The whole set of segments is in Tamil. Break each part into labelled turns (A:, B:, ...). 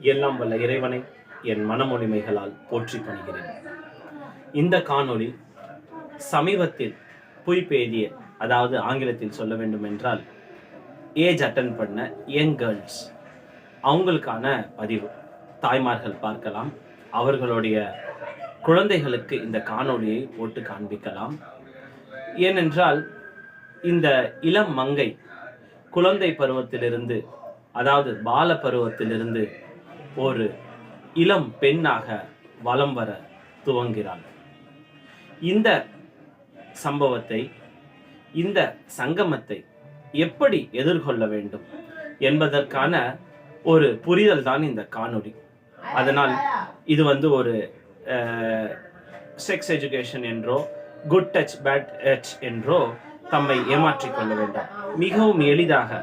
A: எல்லாம் வல்ல இறைவனை என் மனமொழிமைகளால் போற்றி பணிகிறேன். இந்த காணொளி சமீபத்தில் புய்பெய்திய அதாவது ஆங்கிலத்தில் சொல்ல வேண்டும் என்றால் ஏஜ் அட்டன் பண்ண யங் கேர்ள்ஸ் அவங்களுக்கான பதிவு. தாய்மார்கள் பார்க்கலாம் அவர்களுடைய குழந்தைகளுக்கு இந்த காணொளியை போட்டு காண்பிக்கலாம். ஏனென்றால் இந்த இளம் மங்கை குழந்தை பருவத்திலிருந்து அதாவது பால பருவத்திலிருந்து ஒரு இளம் பெண்ணாக வலம் வர துவங்கிறாள். இந்த சம்பவத்தை இந்த சங்கமத்தை எப்படி எதிர்கொள்ள வேண்டும் என்பதற்கான ஒரு புரிதல் தான் இந்த காணொளி. அதனால் இது வந்து ஒரு செக்ஸ் எஜுகேஷன் என்றோ குட் டச் பேட் டச் என்றோ தம்மை ஏமாற்றிக் கொள்ள வேண்டாம். மிகவும் எளிதாக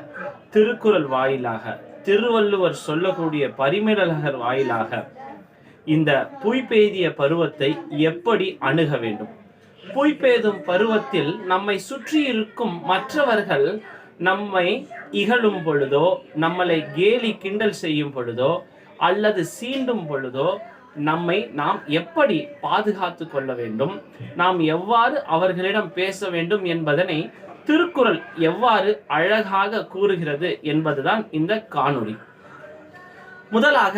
A: திருக்குறள் வாயிலாக திருவள்ளுவர் சொல்லக்கூடிய பரிமிடலகர் வாயிலாக இந்த புய்பெய்திய பருவத்தை எப்படி அணுக வேண்டும்? புய்பெய்தும் பருவத்தில் நம்மை சுற்றி இருக்கும் மற்றவர்கள் நம்மை இகழும் பொழுதோ நம்மளை கேலி கிண்டல் செய்யும் பொழுதோ அல்லது சீண்டும் பொழுதோ நம்மை நாம் எப்படி பாதுகாத்து கொள்ள வேண்டும்? நாம் எவ்வாறு அவர்களிடம் பேச வேண்டும் என்பதனை திருக்குறள் எவ்வாறு அழகாக கூறுகிறது என்பதுதான் இந்த காணொளி. முதலாக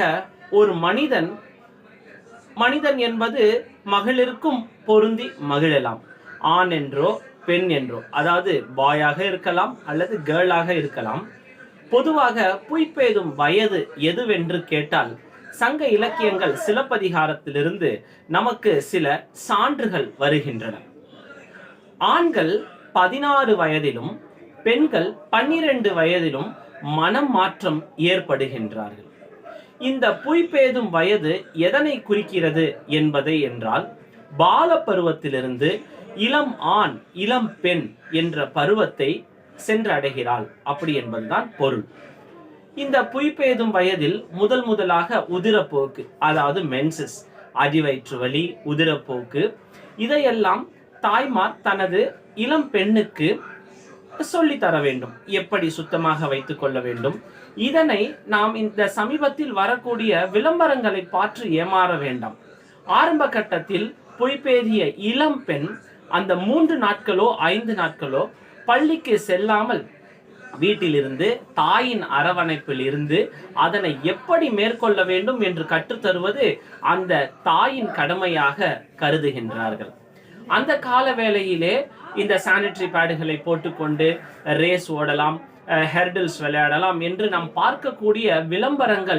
A: ஒரு மனிதன் மனிதன் என்பது மகளிருக்கும் பொருந்தி மகிழலாம். ஆண் என்றோ பெண் என்றோ அதாவது பாயாக இருக்கலாம் அல்லது கேர்ளாக இருக்கலாம். பொதுவாக புய்பெய்தும் வயது எதுவென்று கேட்டால் சங்க இலக்கியங்கள் சிலப்பதிகாரத்திலிருந்து நமக்கு சில சான்றுகள் வருகின்றன. ஆண்கள் பதினாறு வயதிலும் பெண்கள் பன்னிரண்டு வயதிலும் மனம் மாற்றம் ஏற்படுகின்றார்கள். இந்த புய்பேதும் வயது எதனை குறிக்கிறது என்பதை என்றால் பால பருவத்திலிருந்து இளம் ஆண் இளம் பெண் என்ற பருவத்தை சென்றடைகிறாள். அப்படி என்பதுதான் பொருள். இந்த புய்பேதும் வயதில் முதல் முதலாக உதிரப்போக்கு அதாவது மென்சஸ் அடிவயிற்று வலி உதிரப்போக்கு இதையெல்லாம் தாய்மார் தனது இளம் பெண்ணுக்கு சொல்லி தர வேண்டும். எப்படி சுத்தமாக வைத்துக் கொள்ள வேண்டும்? இதனை நாம் இந்த சமீபத்தில் வரக்கூடிய விளம்பரங்களை பார்த்து ஏமாற வேண்டாம். ஆரம்ப கட்டத்தில் பொய்பேறிய இளம் பெண் அந்த மூன்று நாட்களோ ஐந்து நாட்களோ பள்ளிக்கு செல்லாமல் வீட்டிலிருந்து தாயின் அரவணைப்பில் இருந்து அதனை எப்படி மேற்கொள்ள வேண்டும் என்று கற்றுத்தருவது அந்த தாயின் கடமையாக கருதுகின்றார்கள். அந்த கால வேளையிலே இந்த சானிட்டரி பேடுகளை போட்டுக்கொண்டு ரேஸ் ஓடலாம் ஹெர்டில்ஸ் விளையாடலாம் என்று நாம் பார்க்கக்கூடிய விளம்பரங்கள்